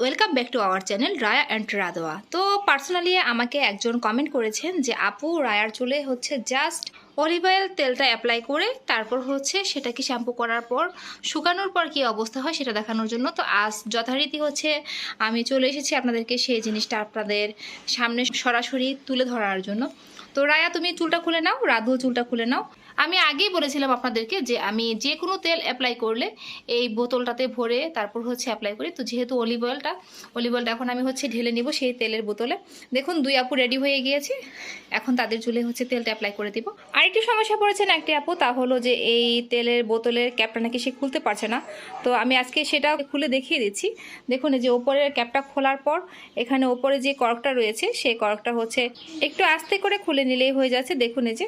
Welcome back to our channel Raya and Radoya তো personally আমাকে একজন কমেন্ট করেছেন যে, আপু, রায়ার চুলে হচ্ছে জাস্ট অলিভ অয়েল তেলটা অ্যাপ্লাই করে, তারপর হচ্ছে সেটাকে শ্যাম্পু করার পর শুকানোর পর কী অবস্থা হয় সেটা দেখানোর জন্য। তো আজ যথারীতি হচ্ছে আমি চলে এসেছি আপনাদেরকে সেই জিনিসটা আপনাদের সামনে সরাসরি তুলে ধরার জন্য। তো রায়া, তুমি চুলটা খুলে নাও, রাধু চুলটা খুলে নাও। আমি আগেই বলেছিলাম আপনাদেরকে যে আমি যে কোনো তেল অ্যাপ্লাই করলে এই বোতলটাতে ভরে তারপর হচ্ছে অ্যাপ্লাই করি। তো যেহেতু অলিভ অয়েলটা অলিভ অয়েলটা এখন আমি হচ্ছে ঢেলে নিব সেই তেলের বোতলে। দেখুন, দুই আপু রেডি হয়ে গিয়েছে। এখন তাদের চুলে হচ্ছে তেলটা অ্যাপ্লাই করে দিব। আরেকটি সমস্যা পড়েছেন একটি আপু, তা হলো যে এই তেলের বোতলের ক্যাপটা নাকি সে খুলতে পারছে না। তো আমি আজকে সেটা খুলে দেখিয়ে দিচ্ছি। দেখুন যে ওপরের ক্যাপটা খোলার পর এখানে ওপরে যে কর্কটা রয়েছে, সেই কর্কটা হচ্ছে একটু আস্তে করে খুলে নিলেই হয়ে যাচ্ছে। দেখুন, এই যে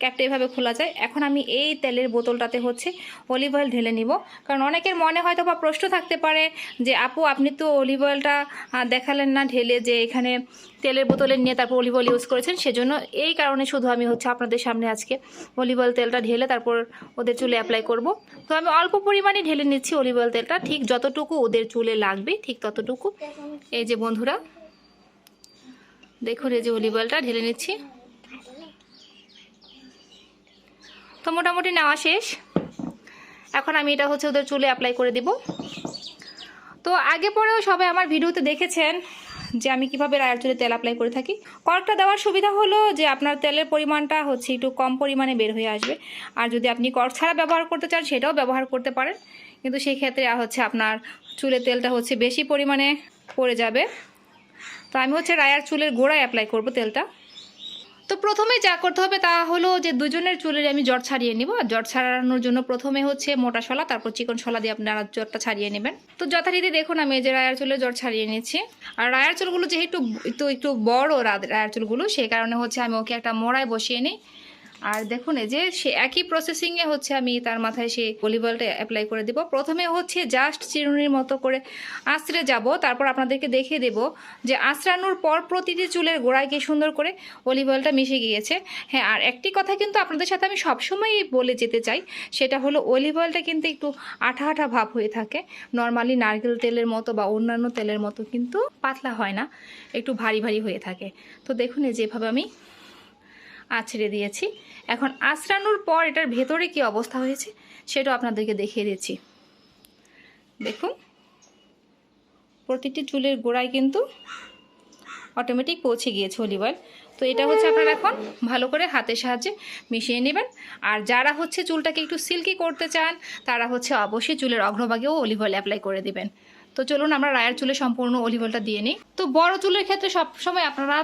ক্যাপটা এভাবে খোলা যায়। এখন আমি এই তেলের বোতলটাতে হচ্ছে অলিভ অয়েল ঢেলে নিব। কারণ অনেকের মনে হয়তো বা প্রশ্ন থাকতে পারে যে, আপু, আপনি তো অলিভ অয়েলটা দেখালেন না ঢেলে যে এখানে তেলের বোতলে নিয়ে তারপর অলিভ অয়েল ইউজ করেছেন? সেজন্য এই কারণে শুধু আমি হচ্ছে আপনাদের সামনে আজকে অলিভ অয়েল তেলটা ঢেলে তারপর ওদের চুলে অ্যাপ্লাই করব। তো আমি অল্প পরিমাণে ঢেলে নিচ্ছি অলিভ অয়েল তেলটা। ঠিক যতটুকু ওদের চুলে লাগবে, ঠিক ততটুকু। এই যে বন্ধুরা, দেখুন এই যে অলিভ অয়েলটা ঢেলে নিচ্ছি। তো মোটামুটি নেওয়া শেষ। এখন আমি এটা হচ্ছে ওদের চুলে অ্যাপ্লাই করে দেব। তো আগে পরেও সবাই আমার ভিডিওতে দেখেছেন যে আমি কীভাবে রায়ার চুলে তেল অ্যাপ্লাই করে থাকি। কর্কটা দেওয়ার সুবিধা হলো যে আপনার তেলের পরিমাণটা হচ্ছে একটু কম পরিমাণে বের হয়ে আসবে। আর যদি আপনি কর্ক ছাড়া ব্যবহার করতে চান, সেটাও ব্যবহার করতে পারেন। কিন্তু সেই ক্ষেত্রে হচ্ছে আপনার চুলে তেলটা হচ্ছে বেশি পরিমাণে পড়ে যাবে। তো আমি হচ্ছে রায়ার চুলের গোড়ায় অ্যাপ্লাই করব তেলটা। তো প্রথমে যা করতে হবে তা হলো যে দুজনের চুলের আমি জট ছাড়িয়ে নিব। আর জট ছাড়ানোর জন্য প্রথমে হচ্ছে মোটা শলা, তারপর চিকন শলা দিয়ে আপনারা জটটা ছাড়িয়ে নেবেন। তো যথারীতি দেখুন, আমি এই যে রায়ার চুলের জট ছাড়িয়ে নিচ্ছি আর রায়ার চুলগুলো যেহেতু একটু একটু বড় রায়ার চুলগুলো সেই কারণে হচ্ছে আমি ওকে একটা মোড়ায় বসিয়ে নিই। আর দেখুন, এই যে সে একই প্রসেসিংয়ে হচ্ছে আমি তার মাথায় সেই অলিভ অ্যাপ্লাই করে দিব। প্রথমে হচ্ছে জাস্ট চিরুনির মতো করে আঁচড়ে যাব, তারপর আপনাদেরকে দেখিয়ে দেব যে আঁচড়ানোর পর প্রতিটি চুলের গোড়ায় কি সুন্দর করে অলিভ অয়েলটা মিশে গিয়েছে। হ্যাঁ আর একটি কথা কিন্তু আপনাদের সাথে আমি সবসময়ই বলে যেতে চাই, সেটা হলো অলিভ অয়েলটা কিন্তু একটু আঠা আঠা ভাব হয়ে থাকে। নর্মালি নারকেল তেলের মতো বা অন্যান্য তেলের মতো কিন্তু পাতলা হয় না, একটু ভারী ভারী হয়ে থাকে। তো দেখুন যেভাবে আমি আছড়ে দিয়েছি। এখন আঁচড়ানোর পর এটার ভেতরে কি অবস্থা হয়েছে সেটাও আপনাদেরকে দেখিয়ে দিচ্ছি। দেখুন, প্রতিটি চুলের গোড়ায় কিন্তু অটোমেটিক পৌঁছে গিয়েছে অলিভ অয়েল তো এটা হচ্ছে আপনারা এখন ভালো করে হাতের সাহায্যে মিশিয়ে নেবেন। আর যারা হচ্ছে চুলটাকে একটু সিল্কি করতে চান, তারা হচ্ছে অবশ্যই চুলের অগ্রভাগেও অলিভ অয়েল অ্যাপ্লাই করে দিবেন। তো চলুন আমরা রায়ের চুলে সম্পূর্ণ অলিভ অয়েলটা দিয়ে নিই। তো বড় চুলের ক্ষেত্রে সবসময় আপনারা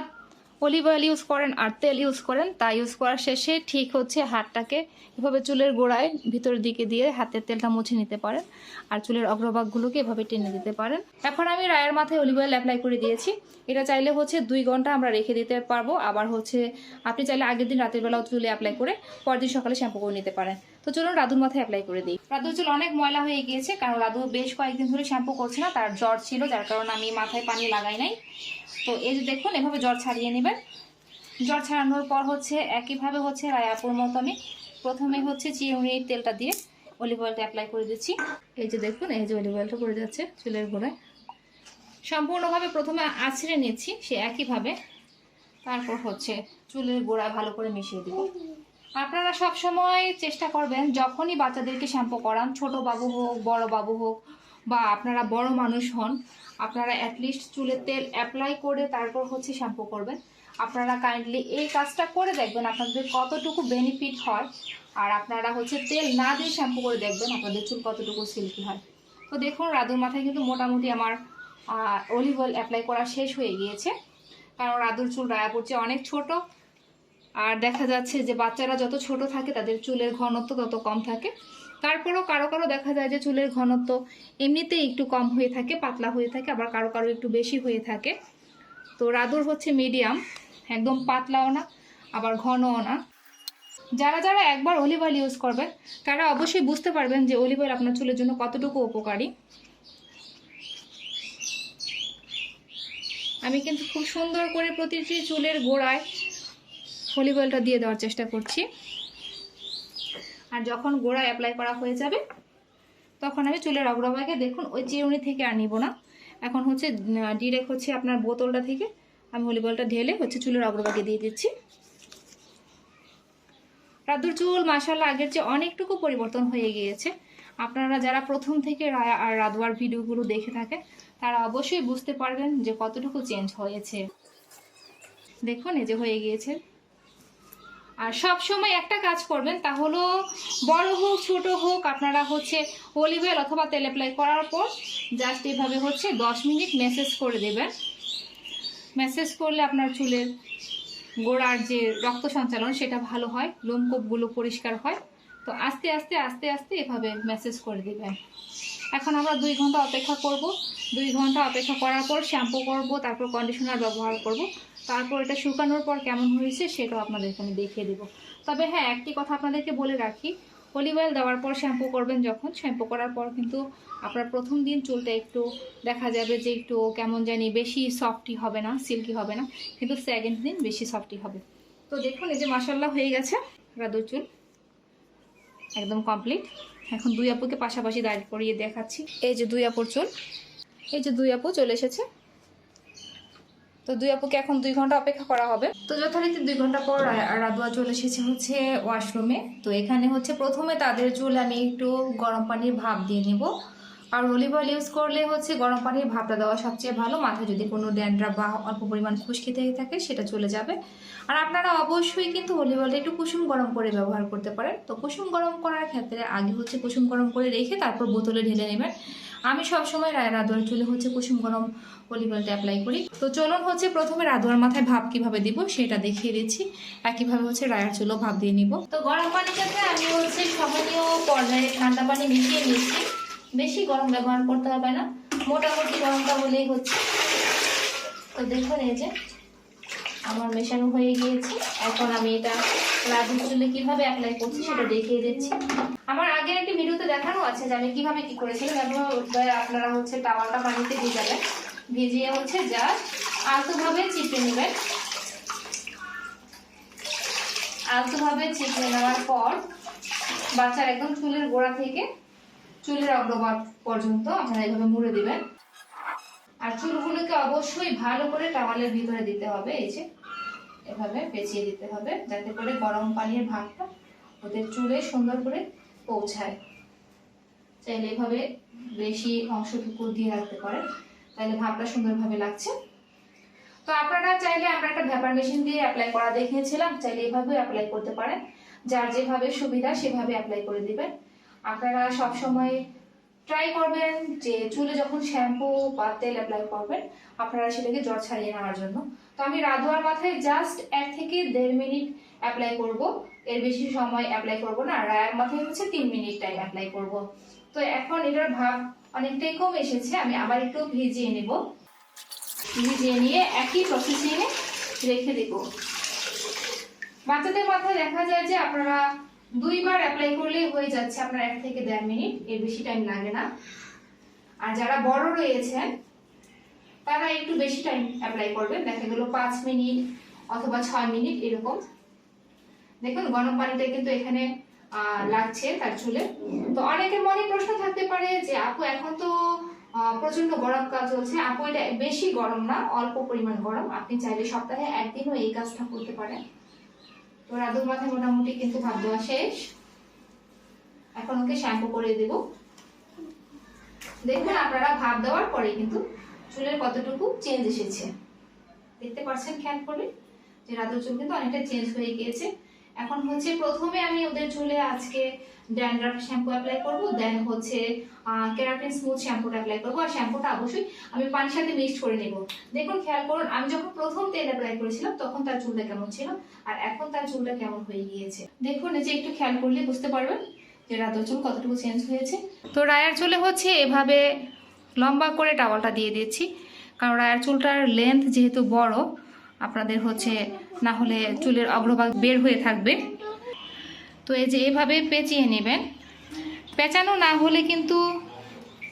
অলিভ অয়েল ইউজ করেন আর তেল ইউজ করেন, তা ইউজ করার শেষে ঠিক হচ্ছে হাতটাকে এভাবে চুলের গোড়ায় ভিতরের দিকে দিয়ে হাতের তেলটা মুছে নিতে পারেন আর চুলের অগ্রভাগগুলোকে এভাবে টেনে দিতে পারেন। এখন আমি রায়ের মাথায় অলিভ অয়েল অ্যাপ্লাই করে দিয়েছি। এটা চাইলে হচ্ছে দুই ঘণ্টা আমরা রেখে দিতে পারব। আবার হচ্ছে আপনি চাইলে আগের দিন রাতের বেলাও চুলে অ্যাপ্লাই করে পরের দিন সকালে শ্যাম্পু করে নিতে পারেন। তো চলুন রাধুর মাথায় অ্যাপ্লাই করে দিই। রাধুর চুল অনেক ময়লা হয়ে গিয়েছে, কারণ রাধু বেশ কয়েকদিন ধরে শ্যাম্পু করছে না, তার জ্বর ছিল, যার কারণে আমি মাথায় পানি লাগাই নাই। তো এই যে দেখুন, এভাবে জ্বর ছাড়িয়ে নেবেন। জ্বর ছাড়ানোর পর হচ্ছে একইভাবে হচ্ছে রায়াপুর মতো আমি প্রথমে হচ্ছে চিরুনির তেলটা দিয়ে অলিভ অয়েলটা অ্যাপ্লাই করে দিচ্ছি। এই যে দেখুন, এই যে অলিভ অয়েলটা পড়ে যাচ্ছে চুলের গোড়ায়। সম্পূর্ণভাবে প্রথমে আছড়ে নিচ্ছি সে একইভাবে। তারপর হচ্ছে চুলের গোড়ায় ভালো করে মিশিয়ে দিব। আপনারা সব সময় চেষ্টা করবেন, যখনই বাচ্চাদেরকে শ্যাম্পু করান, ছোট বাবু হোক, বড় বাবু হোক বা আপনারা বড় মানুষ হন, আপনারা অ্যাটলিস্ট চুলের তেল অ্যাপ্লাই করে তারপর হচ্ছে শ্যাম্পু করবেন। আপনারা কাইন্ডলি এই কাজটা করে দেখবেন আপনাদের কতটুকু বেনিফিট হয় আর আপনারা হচ্ছে তেল না দিয়ে শ্যাম্পু করে দেখবেন আপনাদের চুল কতটুকু সিল্কি হয়। তো দেখুন রাধুর মাথায় কিন্তু মোটামুটি আমার অলিভ অয়েল অ্যাপ্লাই করা শেষ হয়ে গিয়েছে। কারণ রাধুর চুল রায়া পড়ছে অনেক ছোট। আর দেখা যাচ্ছে যে বাচ্চারা যত ছোট থাকে তাদের চুলের ঘনত্ব তত কম থাকে। তারপরেও কারও কারও দেখা যায় যে চুলের ঘনত্ব এমনিতেই একটু কম হয়ে থাকে, পাতলা হয়ে থাকে, আবার কারও কারও একটু বেশি হয়ে থাকে। তো রাদুর হচ্ছে মিডিয়াম একদম পাতলাও না, আবার ঘনও না। যারা যারা একবার অলিভ অয়েল ইউজ করবেন, তারা অবশ্যই বুঝতে পারবেন যে অলিভ অয়েল আপনার চুলের জন্য কতটুকু উপকারী। আমি কিন্তু খুব সুন্দর করে প্রতিটি চুলের গোড়ায় অলিভ অয়েলটা দিয়ে দেওয়ার চেষ্টা করছি। আর যখন গোড়ায় অ্যাপ্লাই করা হয়ে যাবে, তখন আমি চুলের অগ্রভাগে দেখুন ওই চিরুনি থেকে আর নিব না। এখন হচ্ছে ডিরেক্ট হচ্ছে আপনার বোতলটা থেকে। আমি অয়েলটা ঢেলে হচ্ছে চুলের অগ্রভাগে দিয়ে দিচ্ছি। রাদুর চুল মাসাল্লাহ আগের চেয়ে অনেকটুকু পরিবর্তন হয়ে গিয়েছে। আপনারা যারা প্রথম থেকে রায়া আর রাদুয়ার ভিডিওগুলো দেখে থাকে তারা অবশ্যই বুঝতে পারবেন যে কতটুকু চেঞ্জ হয়েছে। দেখুন, এই যে হয়ে গিয়েছে। আর সব সময় একটা কাজ করবেন, তা হলো বড় হোক, ছোট হোক, আপনারা হচ্ছে অলিভ অয়েল অথবা তেল অ্যাপ্লাই করার পর জাস্ট এভাবে হচ্ছে দশ মিনিট মেসেজ করে দেবেন। মেসেজ করলে আপনার চুলের গোড়ার যে রক্ত সঞ্চালন সেটা ভালো হয় লোমকূপগুলো পরিষ্কার হয়। তো আস্তে আস্তে আস্তে আস্তে এভাবে মেসেজ করে দেবেন। এখন আমরা দুই ঘণ্টা অপেক্ষা করব। দুই ঘণ্টা অপেক্ষা করার পর শ্যাম্পু করব, তারপর কন্ডিশনার ব্যবহার করব। তারপর এটা শুকানোর পর কেমন হয়েছে সেটাও আপনাদেরকে আমি দেখিয়ে দেবো। তবে হ্যাঁ একটি কথা আপনাদেরকে বলে রাখি অলিভ অয়েল দেওয়ার পর শ্যাম্পু করবেন যখন। শ্যাম্পু করার পর কিন্তু আপনার প্রথম দিন চুলটা একটু দেখা যাবে যে একটু কেমন জানি বেশি সফটি হবে না সিল্কি হবে না, কিন্তু সেকেন্ড দিন বেশি সফটি হবে। তো দেখুন, এই যে মাসাল্লাহ হয়ে গেছে রাদুর চুল। একদম কমপ্লিট এখন দুই আপুকে পাশাপাশি দাঁড় করিয়ে দেখাচ্ছি। এই যে দুই আপুর চুল। এই যে দুই আপু চলে এসেছে। তো দুই আপুকে এখন দুই ঘণ্টা অপেক্ষা করা হবে। তো যথারীতি দুই ঘণ্টা পর রাদুয়া চলে এসেছে হচ্ছে ওয়াশরুমে। তো এখানে হচ্ছে প্রথমে তাদের চুল আমি একটু গরম পানির ভাপ দিয়ে নেব। আর অলিভ অয়েল ইউজ করলে হচ্ছে গরম পানির ভাবটা দেওয়া সবচেয়ে ভালো। মাথায় যদি কোনো ড্যান্ড্রাফ বা অল্প পরিমাণ খুশকি থেকে থাকে, সেটা চলে যাবে। আর আপনারা অবশ্যই কিন্তু অলিভ অয়েলটা একটু কুসুম গরম করে ব্যবহার করতে পারেন। তো কুসুম গরম করার ক্ষেত্রে আগে হচ্ছে কুসুম গরম করে রেখে তারপর বোতলে ঢেলে নেবেন। আমি সবসময় রায় রাদোয়ার চুলে হচ্ছে কুসুম গরম অলিভ অয়েলটা অ্যাপ্লাই করি। তো চলুন হচ্ছে প্রথমে রাদোয়ার মাথায় ভাপ কীভাবে দিব সেটা দেখিয়ে দিচ্ছি। একইভাবে হচ্ছে রায়ার চুলও ভাপ দিয়ে নিব। তো গরম পানিটাতে আমি হচ্ছে সহনীয় পর্যায়ে ঠান্ডা পানি মিশিয়ে নিচ্ছি। বেশি গরম ব্যবহার করতে হবে না, মোটামুটি গরমটা হলেই হচ্ছে। তো দেখুন এই যে, আমার মেশানো হয়ে গিয়েছে। এখন আমি এটা লাডু চুলে কীভাবে অ্যাপ্লাই করছি সেটা দেখিয়ে দিচ্ছি। আমার আগের একটি ভিডিওতে দেখানো আছে যে আমি কীভাবে কি করেছিলাম, এবং আপনারা হচ্ছে টাওয়ালটা পানিতে ভিজাবেন ভিজিয়ে হচ্ছে যা আলতোভাবে চিপে নেবেন। আলতোভাবে চিপে নেওয়ার পর বাচ্চার একদম চুলের গোড়া থেকে চুলের অগ্রভাগ পর্যন্ত আপনারা এভাবে মুড়ে দিবেন। আর চুলগুলোকে অবশ্যই ভালো করে টাওয়ালের ভিতরে দিতে হবে, এই যে এভাবে পেঁচিয়ে দিতে হবে যাতে করে গরম পানির ভাগটা ওদের চুলে সুন্দর করে পৌঁছায়। চাইলে এভাবে বেশি অংশটুকু দিয়ে রাখতে পারেন, তাহলে ভাবটা সুন্দরভাবে লাগছে। তো আপনারা চাইলে আমরা একটা ভ্যাপার মেশিন দিয়ে অ্যাপ্লাই করা দেখিয়েছিলাম, চাইলে এভাবে অ্যাপ্লাই করতে পারেন। যার যেভাবে সুবিধা সেভাবে অ্যাপ্লাই করে দিবেন। আপনারা সব সময় ট্রাই করবেন যে চুলে যখন শ্যাম্পু বা তেল অ্যাপ্লাই করবেন, আপনারা সেটাকে জ্বর ছাড়িয়ে নেওয়ার জন্য। তো আমি রাধোয়ার মাথায় জাস্ট এক থেকে দেড় মিনিট অ্যাপ্লাই করব। এর বেশি সময় অ্যাপ্লাই করব না। রায়ার মাথায় হচ্ছে তিন মিনিট টাইম অ্যাপ্লাই করব। তো এখন এটার ভাব অনেকটাই কম এসেছে, আমি আবার একটু ভিজিয়ে নেব। ভিজিয়ে নিয়ে একই প্রসেসিংয়ে রেখে দেব। বাচ্চাদের মাথায় দেখা যায় যে আপনারা দুইবার অ্যাপ্লাই করলেই হয়ে যাচ্ছে আপনার এক থেকে দেড় মিনিট, এর বেশি টাইম লাগে না। আর যারা বড় রয়েছেন, তারা একটু বেশি টাইম অ্যাপ্লাই করবেন। দেখা গেল পাঁচ মিনিট অথবা ছয় মিনিট এরকম। দেখুন, গরম পানিটা কিন্তু এখানে লাগছে তার চুলে। তো অনেকের মনে প্রশ্ন থাকতে পারে যে, আপু, এখন তো প্রচণ্ড গরমকাল চলছে। আপু, এটা বেশি গরম না, অল্প পরিমাণ গরম। আপনি চাইলে সপ্তাহে একদিনও এই কাজটা করতে পারেন। তো রাধুর মাথায় মোটামুটি কিন্তু ভাত দেওয়া শেষ। এখন ওকে শ্যাম্পু করে দেব। দেখবেন আপনারা ভাত দেওয়ার পরে কিন্তু চুলের কতটুকু চেঞ্জ এসেছে। দেখতে পাচ্ছেন খেয়াল করে যে রাধুর চুল কিন্তু অনেকটা চেঞ্জ হয়ে গিয়েছে। এখন হচ্ছে প্রথমে আমি ওদের চুলে আজকে ড্যান্ড্রাফ শ্যাম্পু অ্যাপ্লাই করব দেন হচ্ছে কেরাটিন স্মুথ শ্যাম্পুটা অ্যাপ্লাই করব। আর শ্যাম্পুটা অবশ্যই আমি পানির সাথে মিক্সড করে নেব। দেখুন, খেয়াল করুন, আমি যখন প্রথম তেল অ্যাপ্লাই করেছিলাম, তখন তার চুলটা কেমন ছিল, আর এখন তার চুলটা কেমন হয়ে গিয়েছে। দেখুন যে একটু খেয়াল করলে বুঝতে পারবেন যে রাতের চুল কতটুকু চেঞ্জ হয়েছে। তো রায়ার চুলে হচ্ছে এভাবে লম্বা করে টাওয়ালটা দিয়ে দিচ্ছি কারণ রায়ার চুলটার লেন্থ যেহেতু বড় আপনাদের হচ্ছে না হলে চুলের অগ্রভাগ বের হয়ে থাকবে। তো এই যে এভাবে পেঁচিয়ে নেবেন। পেঁচানো না হলে কিন্তু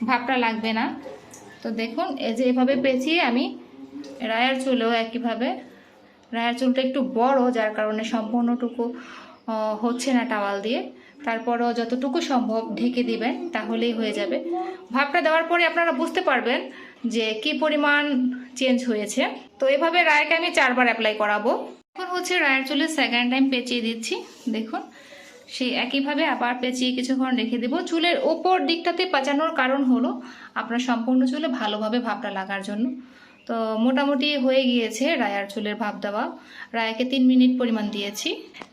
ভাবটা লাগবে না। তো দেখুন, এই যে এভাবে পেঁচিয়ে আমি রায়ার চুলেও একইভাবে, রায়ার চুলটা একটু বড়, যার কারণে সম্পূর্ণটুকু হচ্ছে না টাওয়াল দিয়ে। তারপরও যতটুকু সম্ভব ঢেকে দিবেন, তাহলেই হয়ে যাবে। ভাপটা দেওয়ার পরে আপনারা বুঝতে পারবেন যে কি পরিমাণ চেঞ্জ হয়েছে। তো এভাবে রায়কে আমি চারবার অ্যাপ্লাই করাবো। এখন হচ্ছে রায়ের চুলে সেকেন্ড টাইম পেঁচিয়ে দিচ্ছি। দেখুন, সেই একইভাবে আবার পেঁচিয়ে কিছুক্ষণ রেখে দেবো। চুলের ওপর দিকটাতে পাচানোর কারণ হলো আপনার সম্পূর্ণ চুলে ভালোভাবে ভাবটা লাগার জন্য। তো মোটামুটি হয়ে গিয়েছে রায়ার চুলের ভাব দেওয়া। রায়াকে তিন মিনিট পরিমাণ দিয়েছি।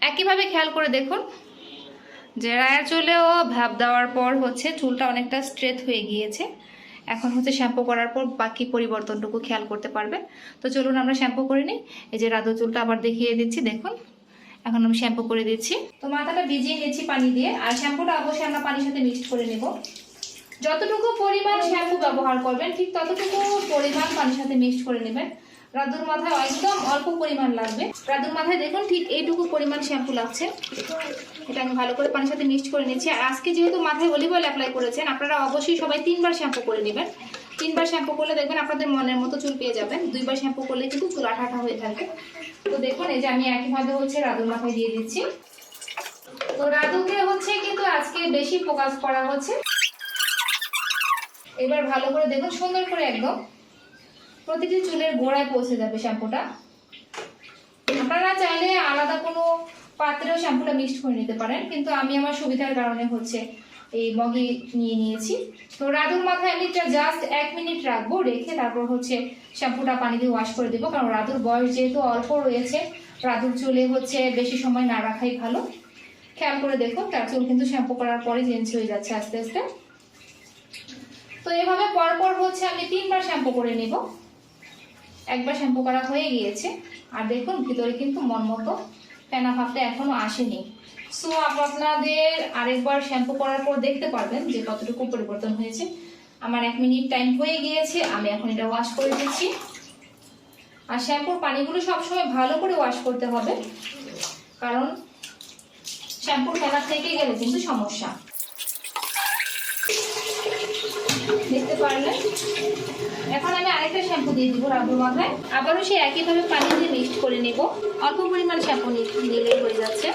একইভাবে খেয়াল করে দেখুন যে রায়ার চুলেও ভাব দেওয়ার পর হচ্ছে চুলটা অনেকটা স্ট্রেট হয়ে গিয়েছে। এখন হচ্ছে শ্যাম্পু করার পর বাকি পরিবর্তনটুকু খেয়াল করতে পারবে। তো চলুন আমরা শ্যাম্পু করে নিই। এই যে রাধু চুলটা আবার দেখিয়ে দিচ্ছি, দেখুন। এখন আমি শ্যাম্পু করে দিচ্ছি। তো মাথাটা ভিজিয়ে নিয়েছি পানি দিয়ে, আর শ্যাম্পুটা অবশ্যই আমরা পানির সাথে মিক্সড করে নেব। যতটুকু পরিমাণ শ্যাম্পু ব্যবহার করবেন, ঠিক ততটুকু পরিমাণ পানির সাথে মিক্সড করে নেবেন। রাধুর মাথায় একদম অল্প পরিমাণ লাগবে। রাধুর মাথায় দেখুন ঠিক এইটুকু পরিমাণ শ্যাম্পু লাগছে। এটা আমি ভালো করে পানির সাথে মিক্সড করে নিচ্ছি আর আজকে যেহেতু মাথায় অলিভ অয়েল অ্যাপ্লাই করেছেন, আপনারা অবশ্যই সবাই তিনবার শ্যাম্পু করে নেবেন। তিনবার শ্যাম্পু করলে দেখবেন আপনাদের মনের মতো চুল পেয়ে যাবেন। দুইবার শ্যাম্পু করলে কিন্তু চুল আঠা আঠা হয়ে থাকে। তো দেখুন, এই যে আমি একইভাবে হচ্ছে রাধুর মাথায় দিয়ে দিচ্ছি। তো রাধুকে হচ্ছে কিন্তু আজকে বেশি ফোকাস করা হচ্ছে। এবার ভালো করে দেখুন সুন্দর করে একদম প্রতিটি চুলের গোড়ায় পৌঁছে যাবে শ্যাম্পুটা। আপনারা চাইলে আলাদা কোনো পাত্রেও শ্যাম্পুটা মিক্সড করে নিতে পারেন, কিন্তু আমি আমার সুবিধার কারণে হচ্ছে এই মগে নিয়ে নিয়েছি। তো রাধুর মাথায় আমি জাস্ট এক মিনিট রাখব, রেখে তারপর হচ্ছে শ্যাম্পুটা পানি দিয়ে ওয়াশ করে দেবো, কারণ রাধুর বয়স যেহেতু অল্প রয়েছে, রাধুর চুলে হচ্ছে বেশি সময় না রাখাই ভালো। খেয়াল করে দেখুন, তার চুল কিন্তু শ্যাম্পু করার পরে চেঞ্জ হয়ে যাচ্ছে আস্তে আস্তে। তো এভাবে পরপর হচ্ছে আমি তিনবার শ্যাম্পু করে নিব। একবার শ্যাম্পু করা হয়ে গিয়েছে। আর দেখুন, ভিতরে কিন্তু মন মতো ফেনা ভাবটা এখনও আসেনি। সো আপনাদের আরেকবার শ্যাম্পু করার পর দেখতে পারবেন যে কতটুকু পরিবর্তন হয়েছে। আমার এক মিনিট টাইম হয়ে গিয়েছে, আমি এখন এটা ওয়াশ করে দিচ্ছি আর শ্যাম্পুর পানিগুলো সবসময় ভালো করে ওয়াশ করতে হবে, কারণ শ্যাম্পুর ফেনা থেকে গেলে কিন্তু সমস্যা। দেখতে পারলেন এখন আমি আরেকটা শ্যাম্পু দিয়ে দিব রাবুর মাথায়। আবারও সেই একইভাবে পানি দিয়ে মিক্সড করে নেব। অল্প পরিমাণ শ্যাম্পু নিলেই হয়ে যাচ্ছে।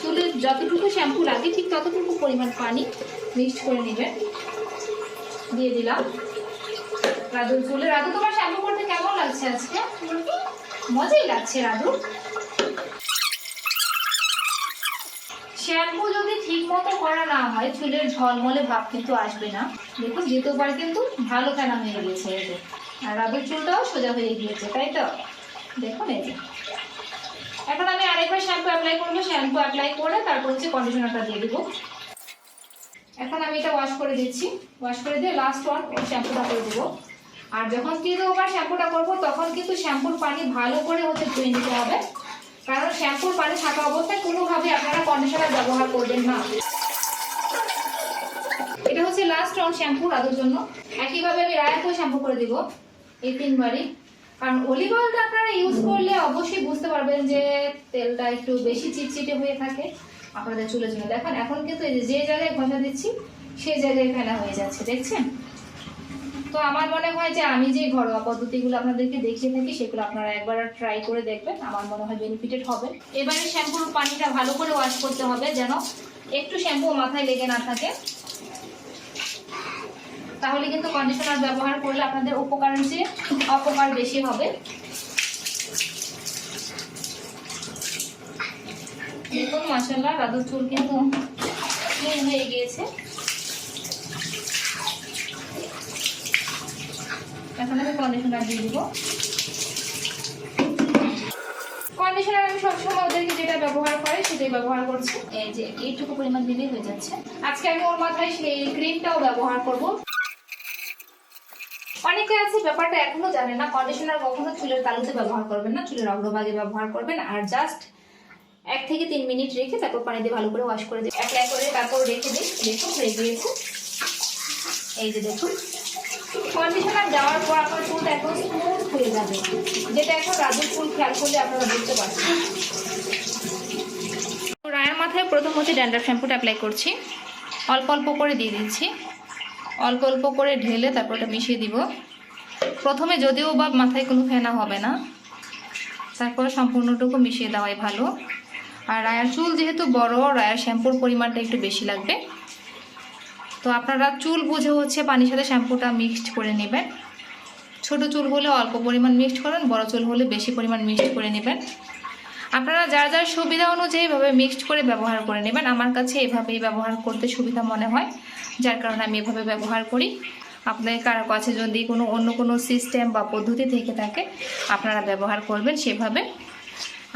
চুলে যতটুকু শ্যাম্পু লাগে, ঠিক ততটুকু পরিমাণ পানি মিক্সড করে নেবেন দিয়ে দিলাম। রাধুর চুলে রাধু, তোমার শ্যাম্পু করতে কেমন লাগছে আজকে? মজাই লাগছে, রাধু। শ্যাম্পু যদি ঠিক মতো করা না হয়, চুলের ঝলমলে ভাব কিন্তু আসবে না। দেখুন, দ্বিতীয়বার কিন্তু ভালো ফেনা হয়ে গিয়েছে যে। আর রাবের চুলটাও সোজা হয়ে গিয়েছে, তাই তো? দেখুন এই যে। এখন আমি আরেকবার শ্যাম্পু অ্যাপ্লাই করব, শ্যাম্পু অ্যাপ্লাই করে তারপর হচ্ছে কন্ডিশনারটা দিয়ে দেবো। এখন আমি এটা ওয়াশ করে দিচ্ছি। ওয়াশ করে দিয়ে লাস্ট ওয়ান শ্যাম্পুটা করে দেবো। আর যখন তৃতীয়বার শ্যাম্পুটা করব, তখন কিন্তু শ্যাম্পুর পানি ভালো করে হচ্ছে ধুয়ে নিতে হবে। কারণ শ্যাম্পুর পানি থাকা অবস্থায় কোনোভাবে আপনারা কন্ডিশনার ব্যবহার করবেন না। এটা হচ্ছে লাস্ট রাউন্ড শ্যাম্পু রাধুর জন্য। একইভাবে আমি রায়াকেও শ্যাম্পু করে দিব এই তিনবারই। কারণ অলিভ অয়েলটা আপনারা ইউজ করলে অবশ্যই বুঝতে পারবেন যে তেলটা একটু বেশি চিটচিটে হয়ে থাকে। আপনাদের চুলের জন্য। দেখেন, এখন কিন্তু যে জায়গায় ঘষা দিচ্ছি, সেই জায়গায় ফেলা হয়ে যাচ্ছে। দেখছেন? তো আমার মনে হয় যে আমি যে ঘরোয়া পদ্ধতিগুলো আপনাদেরকে দেখিয়ে থাকি, সেগুলো আপনারা একবার ট্রাই করে দেখবেন। আমার মনে হয় বেনিফিটেড হবে। এবারে শ্যাম্পুর পানিটা ভালো করে ওয়াশ করতে হবে যেন একটু শ্যাম্পু মাথায় লেগে না থাকে। তাহলে কিন্তু কন্ডিশনার ব্যবহার করলে আপনাদের উপকারের চেয়ে অপকার বেশি হবে। দেখুন মাসাল্লাহ রাধুর চুল কিন্তু হয়ে গিয়েছে। এখন আমি কন্ডিশনার দিয়ে দিব। কন্ডিশনার আমি সবসময় ওদেরকে যেটা ব্যবহার করে সেটাই ব্যবহার করছি। এই যে এইটুকু পরিমাণ দিলেই হয়ে যাচ্ছে। আজকে আমি ওর মাথায় সেই ক্রিমটাও ব্যবহার করব। অনেকে আছে ব্যাপারটা এখনও জানে না কন্ডিশনার কখনো চুলের তালুতে ব্যবহার করবেন না চুলের অগ্রভাগে ব্যবহার করবেন আর জাস্ট এক থেকে তিন মিনিট রেখে তারপর পানি দিয়ে ভালো করে ওয়াশ করে দিই অ্যাপ্লাই করে তারপর রেখে দিই দেখুন হয়ে গিয়েছে। এই যে দেখুন। কন্ডিশনার দেওয়ার পর আপনার চুলটা একদম স্মুথ হয়ে যাবে। যেটা এখন রাজুর চুল খেয়াল করলে আপনারা বুঝতে পারছেন। রায়ের মাথায় প্রথম হচ্ছে ড্যান্ডার শ্যাম্পুটা অ্যাপ্লাই করছি। অল্প অল্প করে দিয়ে দিচ্ছি। অল্প অল্প করে ঢেলে তারপর ওটা মিশিয়ে দিব। প্রথমে যদিও বা মাথায় কোনো ফেনা হবে না, তারপর সম্পূর্ণটুকু মিশিয়ে দেওয়াই ভালো। আর রায়ার চুল যেহেতু বড়, রায়ার শ্যাম্পুর পরিমাণটা একটু বেশি লাগবে। তো আপনারা চুল বুঝে হচ্ছে পানির সাথে শ্যাম্পুটা মিক্সড করে নেবেন। ছোট চুল হলে অল্প পরিমাণ মিক্সড করবেন বড় চুল হলে বেশি পরিমাণ মিক্সড করে নেবেন। আপনারা যার যার সুবিধা অনুযায়ী এভাবে মিক্সড করে ব্যবহার করে নেবেন। আমার কাছে এভাবেই ব্যবহার করতে সুবিধা মনে হয়, যার কারণে আমি এভাবে ব্যবহার করি। আপনাদের কারও কাছে যদি কোনো অন্য কোনো সিস্টেম বা পদ্ধতি থেকে থাকে, আপনারা ব্যবহার করবেন সেভাবে।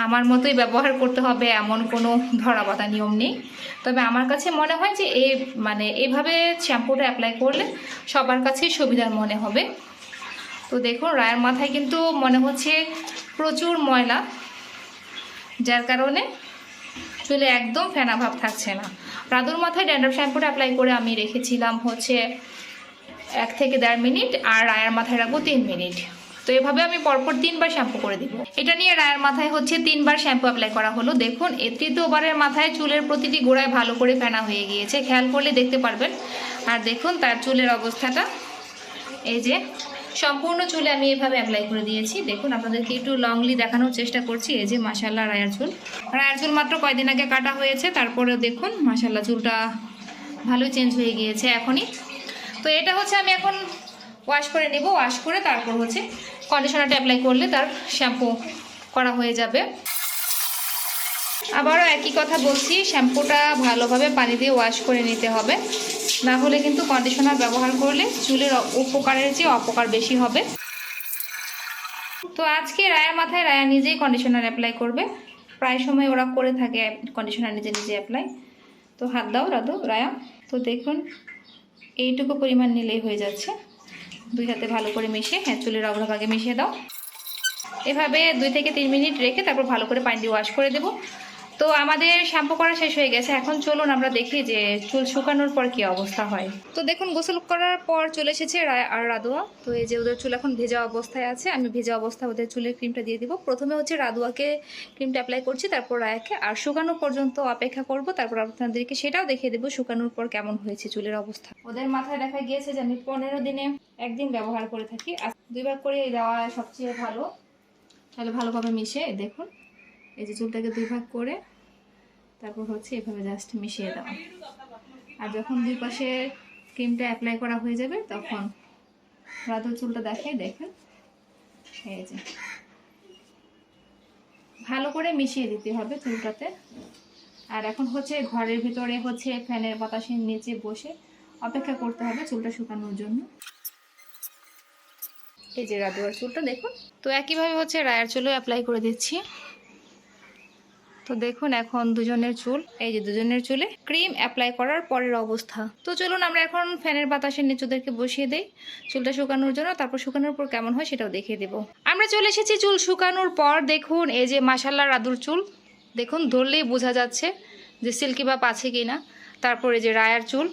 আমার মতোই ব্যবহার করতে হবে এমন কোনো ধরা ধরাবাধা নিয়ম নেই। তবে আমার কাছে মনে হয় যে এই মানে এভাবে শ্যাম্পুটা অ্যাপ্লাই করলে সবার কাছেই সুবিধার মনে হবে। তো দেখুন, রায়ের মাথায় কিন্তু মনে হচ্ছে প্রচুর ময়লা, যার কারণে চুলে একদম ফেনা ভাব থাকছে না। রাদুর মাথায় ড্যান্ড্রফ শ্যাম্পুটা অ্যাপ্লাই করে আমি রেখেছিলাম হচ্ছে এক থেকে দেড় মিনিট, আর রায়ের মাথায় রাখব তিন মিনিট। তো এভাবে আমি পরপর তিনবার শ্যাম্পু করে দিব। এটা নিয়ে রায়ের মাথায় হচ্ছে তিনবার শ্যাম্পু অ্যাপ্লাই করা হলো। দেখুন, এ তৃতীয়বারের মাথায় চুলের প্রতিটি গোড়ায় ভালো করে ফেনা হয়ে গিয়েছে। খেয়াল করলে দেখতে পারবেন। আর দেখুন, তার চুলের অবস্থাটা। এই যে, সম্পূর্ণ চুলে আমি এভাবে অ্যাপ্লাই করে দিয়েছি। দেখুন, আপনাদেরকে একটু লংলি দেখানোর চেষ্টা করছি। এই যে মাসাল্লাহ রায়ার চুল। রায়ার চুল মাত্র কয়দিন আগে কাটা হয়েছে। তারপরে দেখুন মাসাল্লাহ চুলটা ভালোই চেঞ্জ হয়ে গিয়েছে এখনই। তো এটা হচ্ছে আমি এখন ওয়াশ করে নেব। ওয়াশ করে তারপর হচ্ছে কন্ডিশনারটা অ্যাপ্লাই করলে তার শ্যাম্পু করা হয়ে যাবে। আবারও একই কথা বলছি শ্যাম্পুটা ভালোভাবে পানি দিয়ে ওয়াশ করে নিতে হবে। না হলে কিন্তু কন্ডিশনার ব্যবহার করলে চুলের উপকারের চেয়ে অপকার বেশি হবে। তো আজকে রায়ার মাথায় রায়া নিজেই কন্ডিশনার অ্যাপ্লাই করবে। প্রায় সময় ওরা করে থাকে কন্ডিশনার নিজে নিজে অ্যাপ্লাই তো হাত দাও, রাধু, রায়া। তো দেখুন, এইটুকু পরিমাণ নিলেই হয়ে যাচ্ছে। দুই হাতে ভালো করে মিশিয়ে হ্যাঁ চুলের অগ্রভাগে মিশিয়ে দাও। এভাবে দুই থেকে তিন মিনিট রেখে তারপর ভালো করে পানি দিয়ে ওয়াশ করে দেবো। তো আমাদের শ্যাম্পু করা শেষ হয়ে গেছে। এখন চলুন আমরা দেখি যে চুল শুকানোর পর কি অবস্থা হয়। তো দেখুন, গোসল করার পর চলে এসেছে আর রাদুয়া। তো এই যে ওদের চুল এখন ভেজা অবস্থায় আছে, আমি ভেজা অবস্থায় ওদের চুলের ক্রিমটা দিয়ে দিব। প্রথমে হচ্ছে রাদুয়াকে ক্রিমটা অ্যাপ্লাই করছি, তারপর রায়াকে। আর শুকানো পর্যন্ত অপেক্ষা করব, তারপর আপনাদেরকে সেটাও দেখিয়ে দেবো শুকানোর পর কেমন হয়েছে চুলের অবস্থা। ওদের মাথায় দেখা গিয়েছে যে আমি পনেরো দিনে একদিন ব্যবহার করে থাকি। আর দুইবার করে দেওয়া সবচেয়ে ভালো। তাহলে ভালোভাবে মিশে, দেখুন। এই যে চুলটাকে দুই ভাগ করে তারপর হচ্ছে এভাবে জাস্ট মিশিয়ে দেওয়া। আর যখন দুই পাশে ক্রিমটা অ্যাপ্লাই করা হয়ে যাবে, তখন রাধুর চুলটা দেখে দেখেন। এই যে। ভালো করে মিশিয়ে দিতে হবে চুলটাতে। আর এখন হচ্ছে ঘরের ভিতরে হচ্ছে ফ্যানের বাতাসের নিচে বসে অপেক্ষা করতে হবে চুলটা শুকানোর জন্য। এই যে রাধুয়ার চুলটা, দেখুন। তো একইভাবে হচ্ছে রায়ার চুলও অ্যাপ্লাই করে দিচ্ছি। তো দেখুন এখন দুজনের চুল, এই যে দুজনের চুলে ক্রিম অ্যাপ্লাই করার পরের অবস্থা। তো চলুন আমরা এখন ফ্যানের বাতাসের নিচুদেরকে বসিয়ে দেই। চুলটা শুকানোর জন্য, তারপর শুকানোর পর কেমন হয় সেটাও দেখিয়ে দেবো। আমরা চলে এসেছি চুল শুকানোর পর, দেখুন এই যে মাসাল্লা রাদুর চুল। দেখুন, ধরলেই বোঝা যাচ্ছে যে সিল্কি ভাব আছে কি না তারপর এই যে রায়ার চুল,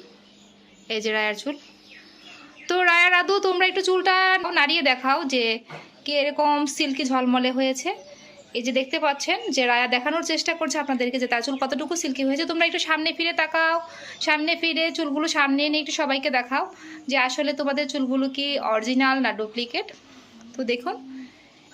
এই যে রায়ার চুল। তো রায়ার রাদু, তোমরা একটু চুলটা নাড়িয়ে দেখাও যে কি এরকম সিল্কি ঝলমলে হয়েছে। এই যে দেখতে পাচ্ছেন যে রায়া দেখানোর চেষ্টা করছে আপনাদেরকে যে তার চুল কতটুকু সিল্কি হয়েছে। তোমরা একটু সামনে ফিরে তাকাও, সামনে ফিরে চুলগুলো সামনে এনে একটু সবাইকে দেখাও যে আসলে তোমাদের চুলগুলো কি অরিজিনাল না ডুপ্লিকেট তো দেখুন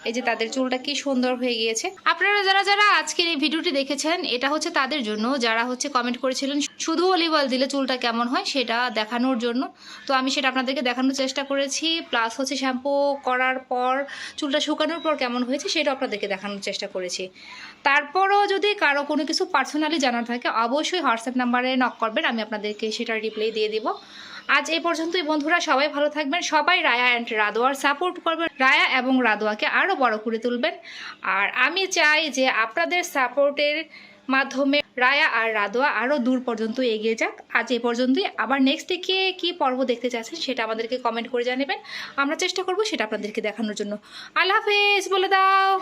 এই যে তাদের চুলটা কি সুন্দর হয়ে গিয়েছে। আপনারা যারা যারা আজকের এই ভিডিওটি দেখেছেন, এটা হচ্ছে তাদের জন্য। যারা হচ্ছে কমেন্ট করেছিলেন, শুধু অলিভ অয়েল দিলে চুলটা কেমন হয় সেটা দেখানোর জন্য। তো আমি সেটা আপনাদেরকে দেখানোর চেষ্টা করেছি প্লাস হচ্ছে শ্যাম্পু করার পর চুলটা শুকানোর পর কেমন হয়েছে সেটা আপনাদেরকে দেখানোর চেষ্টা করেছি। তারপরও যদি কারও কোনো কিছু পার্সোনালি জানার থাকে, অবশ্যই হোয়াটসঅ্যাপ নাম্বারে নক করবেন, আমি আপনাদেরকে সেটা রিপ্লাই দিয়ে দিব। আজ এই পর্যন্তই, বন্ধুরা, সবাই ভালো থাকবেন। সবাই রায়া অ্যান্ড রাদোয়ার সাপোর্ট করবেন। রায়া এবং রাদোয়াকে আরও বড় করে তুলবেন। আর আমি চাই যে আপনাদের সাপোর্টের মাধ্যমে রায়া আর রাদোয়া আরও দূর পর্যন্ত এগিয়ে যাক। আজ এই পর্যন্তই। আবার নেক্সটে কে কী পর্ব দেখতে চাচ্ছেন সেটা আমাদেরকে কমেন্ট করে জানাবেন। আমরা চেষ্টা করব সেটা আপনাদেরকে দেখানোর জন্য। আল্লাহ হাফেজ, বলে দাও।